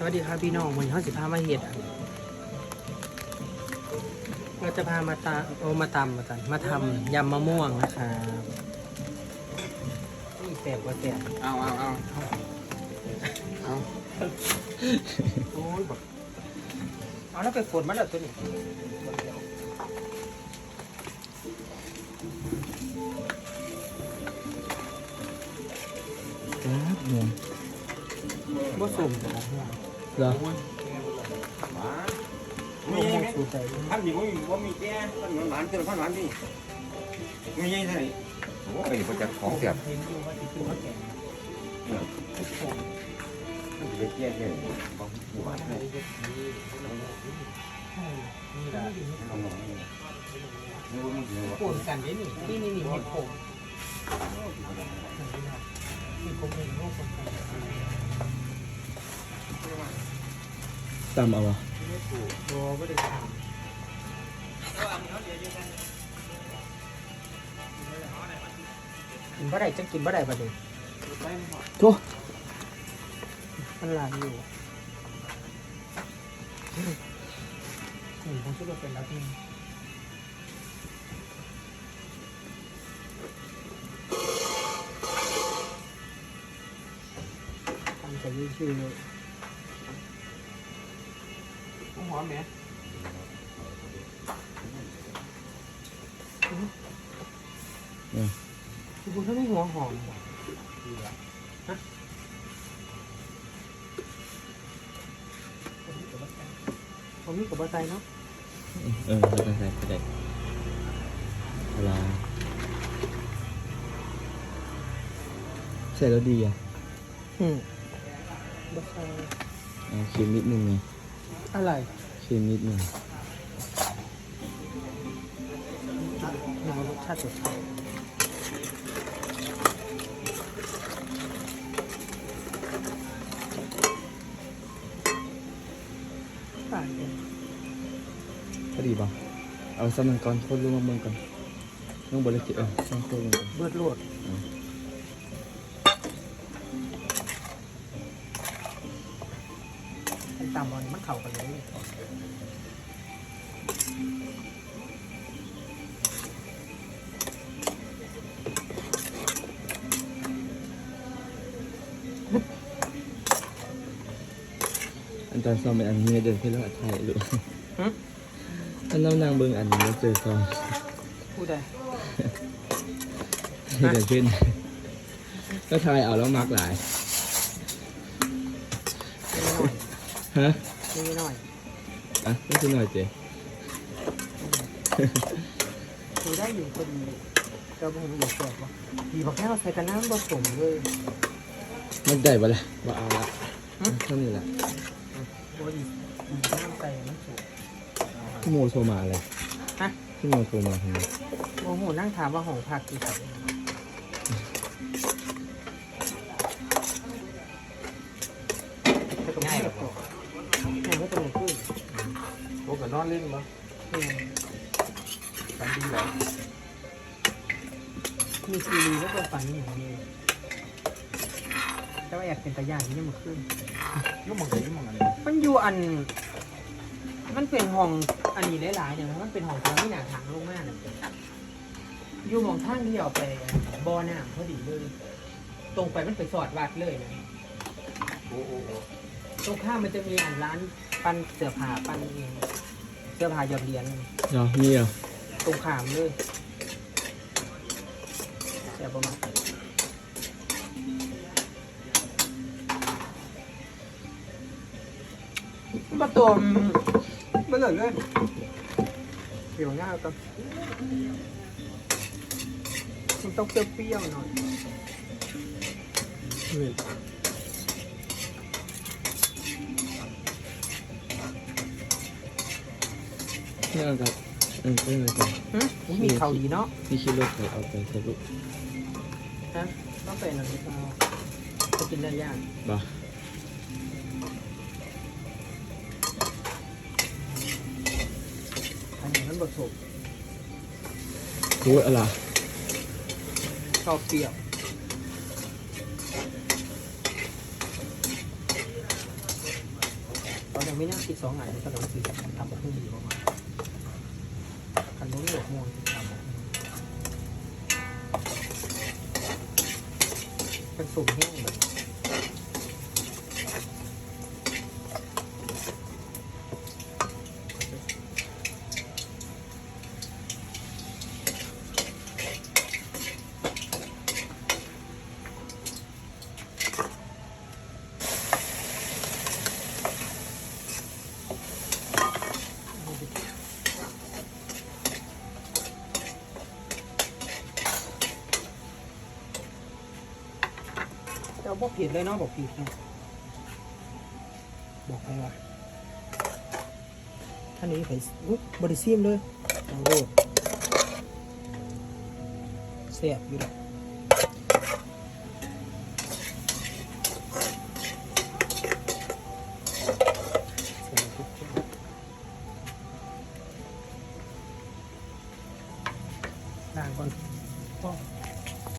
สวัสดีครับพี่น้องวันนี้เขาสิพามาเห็ดอะเราจะพามาตาโอมาตำมาตำมาทำยำมะม่วงนะครับนี่แสบกว่าแสบเอาเอาเอาเอาโอ้ยบอกเอาแล้วไปฝนมาแล้วตัวนี้ครับงงบ่สุ่มแต่ละหัว เหรอมะม่วงสูตรใจท่านนี่ว่ามีว่ามีแก่ท่านหวานเกินท่านหวานพี่ไม่ใช่โอ้ยประจักษ์ของเสียบเห็นอยู่ว่าที่คือว่าแก่มันจะแก่แก่ของหวานเลยนี่ละเอาหน่อยนี่ว่ามันเหนียวปนกันได้นี่นี่นี่นี่เห็ดโขงนี่โขงเองโลกคนกัน ตำเอาวะโอ้ไม่ได้ทำกินบ่ได้จังกินบ่ได้บ่เด็โอ้มันหลายอยู่อืมผมคิดว่าเป็นแล้วที่ทำแต่ยืดชื่อ หอมไหมคือคุณถ้าไม่หัวหอมฮะผมมีกับใส่เนาะ เออเราไปใส่ไปได้เวลาใส่แล้วดีอะ อืมบะใส่าเค็มนิดนึงไง อะไรเค็มนิดนึงหนูรสชาติสดใสตายเลยพอดีป่ะเอาสมันก่อนโคตรลุงมาเมืองก่อนต้องบริกิตเออต้องโคตรลุงก่อนเบิดโลด ไอ้ตามบอลมันเข่ากันเลยอันตอนซ้อมเป็นอันนี้เดินขึ้นแล้วถ่ายหรือหึอันน้ำนางเบิ่งอันนี้แล้วเจอซ้อมพูดได้ให้เดินขึ้น ก็ถ่ายเอาแล้วมักหลาย ฮะไม่หน่อยอะไม่ใช่หน่อยเจ๊คุยได้อยู่พอดีก็บ่เห็นอยู่แสบวะดีบอกแค่เราใส่กันน้ำผสมเลยมันได้ปะล่ะว่าเอาละหึเท่านี้แหละโอ้ดีดีน้ำใส่มันสุกพี่โมโทรมาเลยฮะพี่โมโทรมาทำไมโอ้โหนั่งถามว่าของผักกี่ใส่ อ้กับนอนเล่นมั้งอืมทำดีเหรอมีซีรีส์แล้วก็ฝันอย่างนี้แต่ว่าอยากเป็นตะย่างที่นี่มันขึ้นยุ่งมังยุ่งมังอะไรมันอยู่อัน มันเป็นห้องอันนี้หลายๆเนี่ยมันเป็นห้องที่ไม่หนาถางลงมากเนี่ยอยู่หมองทางที่เอาไปบ่อน้ำพอดีเลยตรงไปมันไปสอดวัดเลยนะโอ้โอ้โอ้ตรงข้ามมันจะมีอันร้าน ปั้นเสื้อผ้าปั้นเอง เสื้อผ้าหยอดเหรียญเนาะมีเหรอตรงข้ามเลยแต่ประมาณมาตัวมันเหลือเลยเปรี้ยวง่ายกับมันต้องเปรี้ยวๆหน่อย นี่เอากับเออไม่เป็นไรหึมีเขาดีเนาะนี่คิดรถใครเอาไปสรุปฮะต้องเป็นอะไรเปล่าจะกินได้ยากบ่าอันนี้มันบดสุกพูดอะไรชอบเปรี้ยวเยังไม่น่าคิดสองไงานก็ต้องซื้อทำแบบนี้ดีกว่าคั นนู้หลกม่วงจะทำแบบนี้เป็นสุ่มแห้งแบบเราบอกผิดเลยเนาะบอกผิดเนาะบอกไปว่าท่านนี้ไผ่บริซีมเลยเอาโลดเสียบอยู่แล้ว